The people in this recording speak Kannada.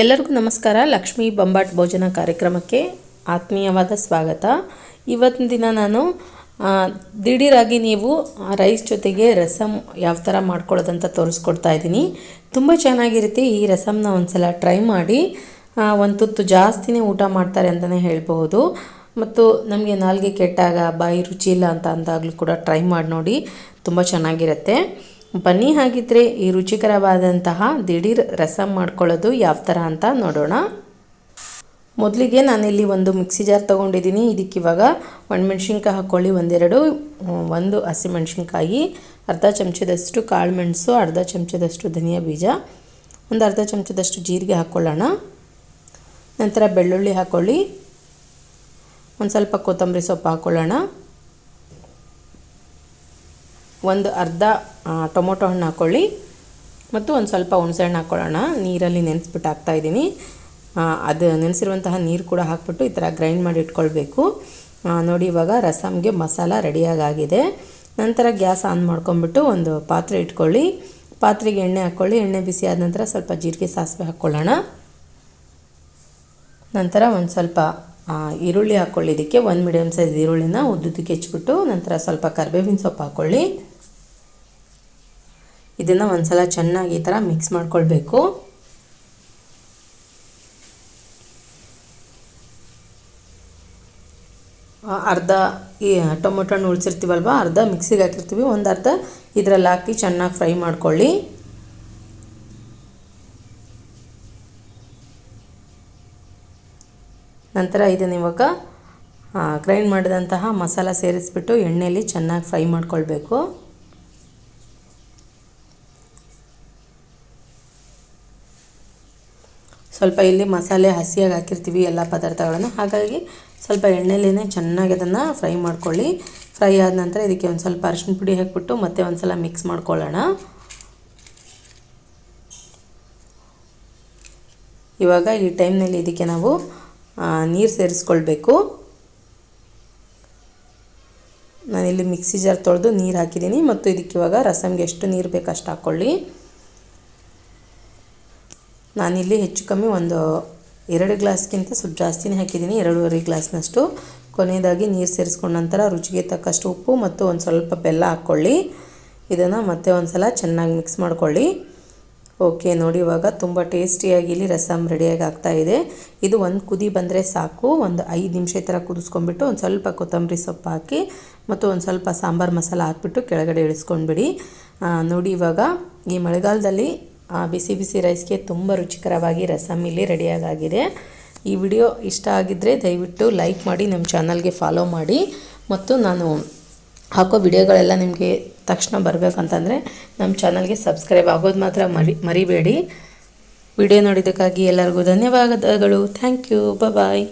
ಎಲ್ಲರಿಗೂ ನಮಸ್ಕಾರ. ಲಕ್ಷ್ಮೀ ಬೊಂಬಾಟ್ ಭೋಜನ ಕಾರ್ಯಕ್ರಮಕ್ಕೆ ಆತ್ಮೀಯವಾದ ಸ್ವಾಗತ. ಇವತ್ತಿನ ದಿನ ನಾನು ದಿಢೀರಾಗಿ ನೀವು ರೈಸ್ ಜೊತೆಗೆ ರಸಮ್ ಯಾವ ಥರ ಮಾಡ್ಕೊಳ್ಳೋದಂತ ತೋರಿಸ್ಕೊಡ್ತಾ ಇದ್ದೀನಿ. ತುಂಬ ಚೆನ್ನಾಗಿರುತ್ತೆ ಈ ರಸಮ್ನ ಒಂದ್ಸಲ ಟ್ರೈ ಮಾಡಿ. ಒಂದು ತುತ್ತು ಜಾಸ್ತಿನೇ ಊಟ ಮಾಡ್ತಾರೆ ಅಂತಲೇ ಹೇಳ್ಬಹುದು. ಮತ್ತು ನಮಗೆ ನಾಲ್ಗೆ ಕೆಟ್ಟಾಗ ಬಾಯಿ ರುಚಿ ಇಲ್ಲ ಅಂತ ಅಂದಾಗಲೂ ಕೂಡ ಟ್ರೈ ಮಾಡಿ ನೋಡಿ. ತುಂಬ ಚೆನ್ನಾಗಿರುತ್ತೆ. ಬನ್ನಿ ಹಾಗಿದ್ರೆ ಈ ರುಚಿಕರವಾದಂತಹ ದಿಢೀರ್ ರಸಂ ಮಾಡ್ಕೊಳ್ಳೋದು ಯಾವ ಥರ ಅಂತ ನೋಡೋಣ. ಮೊದಲಿಗೆ ನಾನಿಲ್ಲಿ ಒಂದು ಮಿಕ್ಸಿ ಜಾರ್ ತೊಗೊಂಡಿದ್ದೀನಿ. ಇದಕ್ಕೆ ಇವಾಗ ಒಣಮೆಣ್ಸಿನ್ಕಾಯಿ ಹಾಕ್ಕೊಳ್ಳಿ ಒಂದೆರಡು, ಒಂದು ಹಸಿಮೆಣ್ಸಿನ್ಕಾಯಿ ಅರ್ಧ ಚಮಚದಷ್ಟು ಕಾಳು ಮೆಣಸು, ಅರ್ಧ ಚಮಚದಷ್ಟು ಧನಿಯಾ ಬೀಜ, ಒಂದು ಅರ್ಧ ಚಮಚದಷ್ಟು ಜೀರಿಗೆ ಹಾಕ್ಕೊಳ್ಳೋಣ ನಂತರ ಬೆಳ್ಳುಳ್ಳಿ ಹಾಕ್ಕೊಳ್ಳಿ ಒಂದು ಸ್ವಲ್ಪ ಕೊತ್ತಂಬರಿ ಸೊಪ್ಪು ಹಾಕ್ಕೊಳ್ಳೋಣ ಒಂದು ಅರ್ಧ ಟೊಮೊಟೊ ಹಣ್ಣು ಹಾಕ್ಕೊಳ್ಳಿ ಮತ್ತು ಒಂದು ಸ್ವಲ್ಪ ಹುಣಸೆಹಣ್ಣು ಹಾಕ್ಕೊಳ್ಳೋಣ ನೀರಲ್ಲಿ ನೆನೆಸ್ಬಿಟ್ಟು ಹಾಕ್ತಾಯಿದ್ದೀನಿ ಅದು ನೆನೆಸಿರುವಂತಹ ನೀರು ಕೂಡ ಹಾಕ್ಬಿಟ್ಟು ಈ ಥರ ಗ್ರೈಂಡ್ ಮಾಡಿ ಇಟ್ಕೊಳ್ಬೇಕು. ನೋಡಿ ಇವಾಗ ರಸಮ್ಗೆ ಮಸಾಲ ರೆಡಿಯಾಗಿದೆ ನಂತರ ಗ್ಯಾಸ್ ಆನ್ ಮಾಡ್ಕೊಂಬಿಟ್ಟು ಒಂದು ಪಾತ್ರೆ ಇಟ್ಕೊಳ್ಳಿ. ಪಾತ್ರೆಗೆ ಎಣ್ಣೆ ಹಾಕ್ಕೊಳ್ಳಿ ಎಣ್ಣೆ ಬಿಸಿ ಆದ ನಂತರ ಸ್ವಲ್ಪ ಜೀರಿಗೆ ಸಾಸಿವೆ ಹಾಕ್ಕೊಳ್ಳೋಣ ನಂತರ ಒಂದು ಸ್ವಲ್ಪ ಈರುಳ್ಳಿ ಹಾಕ್ಕೊಳ್ಳಿ ಇದಕ್ಕೆ ಒಂದು ಮೀಡಿಯಮ್ ಸೈಜ್ ಈರುಳ್ಳಿನ ಉದ್ದುದಕ್ಕೆ ಹೆಚ್ಚಿಬಿಟ್ಟು ನಂತರ ಸ್ವಲ್ಪ ಕರಿಬೇವಿನ ಸೊಪ್ಪು ಹಾಕ್ಕೊಳ್ಳಿ ಇದನ್ನು ಒಂದ್ಸಲ ಚೆನ್ನಾಗಿ ಈ ಥರ ಮಿಕ್ಸ್ ಮಾಡ್ಕೊಳ್ಬೇಕು. ಅರ್ಧ ಈ ಟೊಮೊಟೊ ಹಣ್ಣು ಉಳಿಸಿರ್ತೀವಲ್ವ, ಅರ್ಧ ಮಿಕ್ಸಿಗೆ ಹಾಕಿರ್ತೀವಿ. ಒಂದು ಅರ್ಧ ಇದರಲ್ಲಿ ಹಾಕಿ ಚೆನ್ನಾಗಿ ಫ್ರೈ ಮಾಡ್ಕೊಳ್ಳಿ. ನಂತರ ಇದನ್ನು ಇವಾಗ ಗ್ರೈಂಡ್ ಮಾಡಿದಂತಹ ಮಸಾಲ ಸೇರಿಸ್ಬಿಟ್ಟು ಎಣ್ಣೆಯಲ್ಲಿ ಚೆನ್ನಾಗಿ ಫ್ರೈ ಮಾಡ್ಕೊಳ್ಬೇಕು. ಸ್ವಲ್ಪ ಇಲ್ಲಿ ಮಸಾಲೆ ಹಸಿಯಾಗಿ ಹಾಕಿರ್ತೀವಿ ಎಲ್ಲ ಪದಾರ್ಥಗಳನ್ನು. ಹಾಗಾಗಿ ಸ್ವಲ್ಪ ಎಣ್ಣೆಲೇ ಚೆನ್ನಾಗಿ ಅದನ್ನು ಫ್ರೈ ಮಾಡ್ಕೊಳ್ಳಿ. ಫ್ರೈ ಆದ ನಂತರ ಇದಕ್ಕೆ ಒಂದು ಸ್ವಲ್ಪ ಅರಿಶಿನ ಪುಡಿ ಹಾಕಿಬಿಟ್ಟು ಮತ್ತೆ ಒಂದು ಸಲ ಮಿಕ್ಸ್ ಮಾಡ್ಕೊಳ್ಳೋಣ. ಇವಾಗ ಈ ಟೈಮ್ನಲ್ಲಿ ಇದಕ್ಕೆ ನಾವು ನೀರು ಸೇರಿಸ್ಕೊಳ್ಬೇಕು. ನಾನಿಲ್ಲಿ ಮಿಕ್ಸಿ ಜಾರ್ ತೊಳೆದು ನೀರು ಹಾಕಿದ್ದೀನಿ. ಮತ್ತು ಇದಕ್ಕೆ ಇವಾಗ ರಸಮ್ಗೆ ಎಷ್ಟು ನೀರು ಬೇಕು ಅಷ್ಟು ಹಾಕ್ಕೊಳ್ಳಿ. ನಾನಿಲ್ಲಿ ಹೆಚ್ಚು ಕಮ್ಮಿ ಒಂದು ಎರಡು ಗ್ಲಾಸ್ಗಿಂತ ಸ್ವಲ್ಪ ಜಾಸ್ತಿನೇ ಹಾಕಿದ್ದೀನಿ, ಎರಡೂವರೆ ಗ್ಲಾಸ್ನಷ್ಟು. ಕೊನೆಯದಾಗಿ ನೀರು ಸೇರಿಸ್ಕೊಂಡ ನಂತರ ರುಚಿಗೆ ತಕ್ಕಷ್ಟು ಉಪ್ಪು ಮತ್ತು ಒಂದು ಸ್ವಲ್ಪ ಬೆಲ್ಲ ಹಾಕ್ಕೊಳ್ಳಿ. ಇದನ್ನು ಮತ್ತೆ ಒಂದು ಸಲ ಚೆನ್ನಾಗಿ ಮಿಕ್ಸ್ ಮಾಡ್ಕೊಳ್ಳಿ. ಓಕೆ, ನೋಡಿ ಇವಾಗ ತುಂಬ ಟೇಸ್ಟಿಯಾಗಿ ಇಲ್ಲಿ ರಸಮ್ ರೆಡಿಯಾಗಿ ಆಗ್ತಾ ಇದೆ. ಇದು ಒಂದು ಕುದಿ ಬಂದರೆ ಸಾಕು, ಒಂದು ಐದು ನಿಮಿಷ ಥರ ಕುದಿಸ್ಕೊಂಡ್ಬಿಟ್ಟು ಒಂದು ಸ್ವಲ್ಪ ಕೊತ್ತಂಬರಿ ಸೊಪ್ಪು ಹಾಕಿ ಮತ್ತು ಒಂದು ಸ್ವಲ್ಪ ಸಾಂಬಾರು ಮಸಾಲ ಹಾಕ್ಬಿಟ್ಟು ಕೆಳಗಡೆ ಇಳಿಸ್ಕೊಂಡ್ಬಿಡಿ. ನೋಡಿ ಇವಾಗ ಈ ಮಳೆಗಾಲದಲ್ಲಿ ಬಿಸಿ ಬಿಸಿ ರೈಸ್ಗೆ ತುಂಬ ರುಚಿಕರವಾಗಿ ರಸಮ್ ಇಲ್ಲಿ ರೆಡಿಯಾಗಿದೆ ಈ ವಿಡಿಯೋ ಇಷ್ಟ ಆಗಿದ್ದರೆ ದಯವಿಟ್ಟು ಲೈಕ್ ಮಾಡಿ, ನಮ್ಮ ಚಾನಲ್ಗೆ ಫಾಲೋ ಮಾಡಿ ಮತ್ತು ನಾನು ಹಾಕೋ ವಿಡಿಯೋಗಳೆಲ್ಲ ನಿಮಗೆ ತಕ್ಷಣ ಬರಬೇಕಂತಂದರೆ ನಮ್ಮ ಚಾನಲ್ಗೆ ಸಬ್ಸ್ಕ್ರೈಬ್ ಆಗೋದು ಮಾತ್ರ ಮರಿ, ಮರಿಬೇಡಿ. ವಿಡಿಯೋ ನೋಡಿದ್ದಕ್ಕಾಗಿ ಎಲ್ಲರಿಗೂ ಧನ್ಯವಾದಗಳು. Thank you. ಬಾಯ್